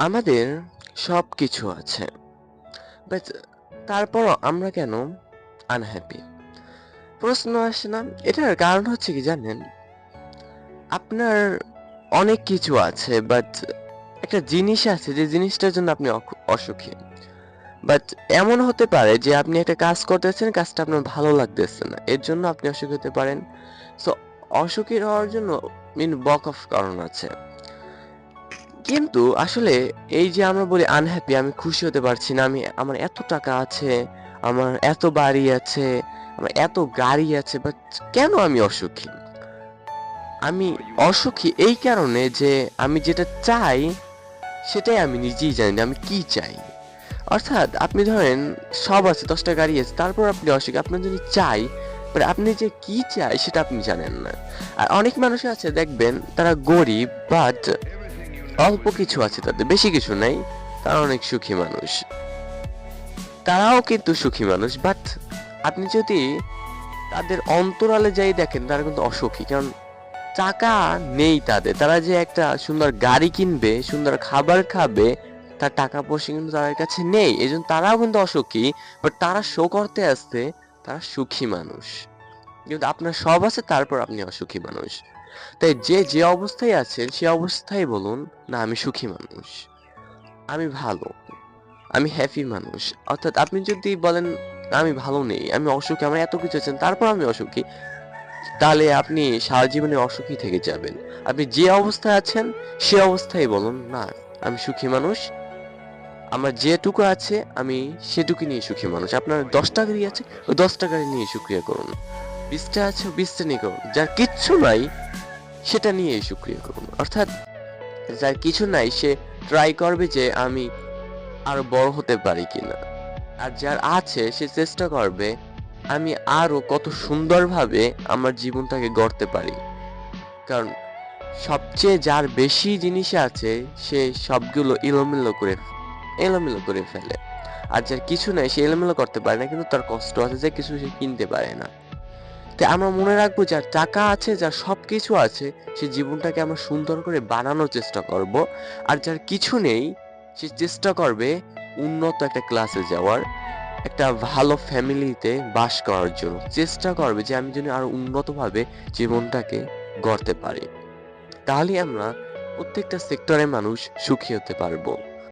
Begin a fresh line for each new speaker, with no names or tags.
আমাদের সব কিছু আছে। বাট তারপরও আমরা কেন আনহ্যাপি প্রশ্ন আসে না। এটার কারণ হচ্ছে কি জানেন? আপনার অনেক কিছু আছে বাট একটা জিনিস আছে যে জিনিসটার জন্য আপনি অসুখী। বাট এমন হতে পারে যে আপনি একটা কাজ করতেছেন, কাজটা আপনার ভালো লাগতেছে না। এর জন্য আপনি অসুখী হতে পারেন। সো অসুখী হওয়ার জন্য মিন বক অফ কারণ আছে। কিন্তু আসলে এই যে আমরা বলি আনহ্যাপি আমি খুশি হতে পারছি না, আমি, আমার এত টাকা আছে, আমার এত বাড়ি আছে, আমার এত গাড়ি আছে বাট কেন আমি অসুখী? আমি অসুখী এই কারণে যে আমি যেটা চাই, সেটাই আমি নিজেই জানি আমি কি চাই? অর্থাৎ আপনি ধরেন, সব আছে, দশটা গাড়ি আছে, তারপর আপনি অসুখী, আপনার যদি চাই বাট আপনি যে কি চাই, সেটা আপনি জানেন না। আর অনেক মানুষ আছে, দেখবেন, তারা গরিব বাট অল্প কিছু আছে তাদের বেশি কিছু নাই, তারা অনেক সুখী মানুষ। তারাও কিন্তু সুখী মানুষ বাট আপনি যদি তাদের অন্তরালে যাই দেখেন, তারা কিন্তু অসুখী, কারণ টাকা নেই তাদের। তারা যে একটা সুন্দর গাড়ি কিনবে, সুন্দর খাবার খাবে, তার টাকা পয়সা কিন্তু তাদের কাছে নেই। এই জন্য তারাও কিন্তু অসুখী বাট তারা শো করতে আসতে তারা সুখী মানুষ। কিন্তু আপনার সব আছে, তারপর আপনি অসুখী মানুষ। তাই যে যে অবস্থায় আছেন, সে অবস্থায় বলুন, না, আমি সুখী মানুষ। আমি ভালো। আমি হ্যাপি মানুষ। অর্থাৎ আপনি যদি বলেন, আমি ভালো নেই, আমি অসুখী, আমার এত কিছু আছেন তারপর আমি অসুখী? তাহলে আপনি সারা জীবনে অসুখী থেকে যাবেন। আপনি যে অবস্থায় আছেন, সে অবস্থায় বলুন, না, আমি সুখী মানুষ। আমার যেটুকু আছে, আমি সেটুকু নিয়ে সুখী মানুষ। আপনার দশ টাকা দিয়ে আছে, ওই দশ টাকা নিয়ে সুক্রিয়া করুন। বিশটা আছে বিশটা নিয়ে করুন। যার কিচ্ছু নাই সেটা নিয়ে সুক্রিয়া করুন অর্থাৎ যার কিছু নাই, সে ট্রাই করবে যে আমি আরও বড় হতে পারি কিনা। আর যার আছে, সে চেষ্টা করবে আমি আরও কত সুন্দরভাবে আমার জীবনটাকে গড়তে পারি। কারণ সবচেয়ে যার বেশি জিনিস আছে, সে সবগুলো এলোমেলো করে এলোমেলো করে ফেলে। আর যার কিছু নাই, সে এলোমেলো করতে পারে না, কিন্তু তার কষ্ট আছে যে কিছু সে কিনতে পারে না। তাই আমরা মনে রাখব যার টাকা আছে, যার সব কিছু আছে, সে জীবনটাকে আমরা সুন্দর করে বানানোর চেষ্টা করব। আর যার কিছু নেই, সে চেষ্টা করবে উন্নত একটা ক্লাসে যাওয়ার, একটা ভালো ফ্যামিলিতে বাস করার জন্য। চেষ্টা করবে যে আমি যেন আরও উন্নতভাবে জীবনটাকে গড়তে পারি। তাহলে আমরা প্রত্যেকটা সেক্টরে মানুষ সুখী হতে পারব।